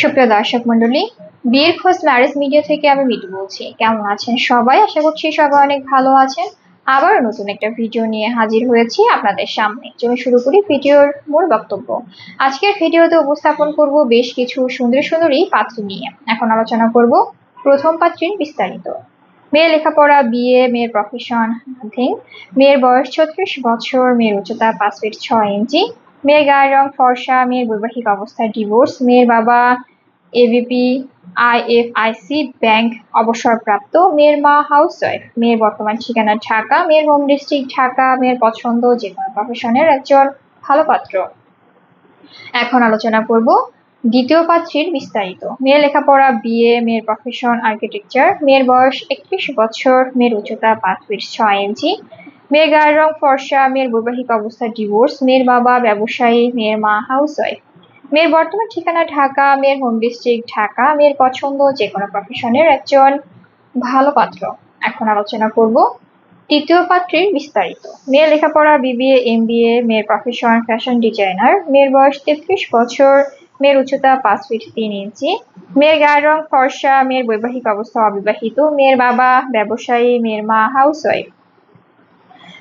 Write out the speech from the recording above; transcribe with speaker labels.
Speaker 1: সুপ্রিয় দর্শক মন্ডলী বিয়ের খোঁজ ম্যারেজ মিডিয়া থেকে আমি মিটু বলছি। কেমন আছেন সবাই? আশা করছি সবাই অনেক ভালো আছেন। আবার নতুন একটা ভিডিও নিয়ে হাজির হয়েছি আপনাদের সামনে। চলুন শুরু করি ভিডিওর মূল বক্তব্য। আজকের ভিডিওতে উপস্থাপন করব বেশ কিছু সুন্দর সুন্দরী পাত্রী নিয়ে। এখন আলোচনা করব প্রথম পাত্রীর বিস্তারিত। মেয়ের লেখাপড়া বিয়ে মেয়ের প্রফেশন মেয়ের বয়স ছত্রিশ বছর, মেয়ের উচ্চতা পাঁচ ফিট ছয় ইঞ্চি মেয়ের গায়ের রং ফর্সা, মেয়ের বৈবাহিক অবস্থায় ডিভোর্স মেয়ের বাবা এবিপি আইএফআইসি ব্যাংক অবসরপ্রাপ্ত, মেয়ের মা হাউসওয়াইফ মেয়ের বর্তমান ঠিকানা ঢাকা, মেয়ের হোম ডিস্ট্রিক্ট ঢাকা, মেয়ের পছন্দ যে কোনো প্রফেশনের একজন ভালো পাত্র। এখন আলোচনা করব দ্বিতীয় পাত্রীর বিস্তারিত। মেয়ের লেখাপড়া বিয়ে মেয়ের প্রফেশন আর্কিটেকচার মেয়ের বয়স একত্রিশ বছর, মেয়ের উচ্চতা পাঁচ ফিট ছয় ইঞ্চি মেয়ের গায়ের রং ফর্সা, মেয়ের বৈবাহিক অবস্থা ডিভোর্স মেয়ের বাবা ব্যবসায়ী, মেয়ের মা হাউসওয়াইফ মেয়ের বর্তমান ঠিকানা ঢাকা, মেয়ের হোম ডিস্ট্রিক্ট ঢাকা, মেয়ের পছন্দ যে কোনো প্রফেশনের একজন ভালো পাত্র। এখন আলোচনা করব তৃতীয় পাত্রের বিস্তারিত। মেয়ের লেখাপড়া বিবিএ এমবিএ মেয়ের প্রফেশন ফ্যাশন ডিজাইনার মেয়ের বয়স তেত্রিশ বছর, মেয়ের উচ্চতা পাঁচ ফিট তিন ইঞ্চি, মেয়ের গায়ের রং ফর্সা, মেয়ের বৈবাহিক অবস্থা অবিবাহিত, মেয়ের বাবা ব্যবসায়ী, মেয়ের মা হাউসওয়াইফ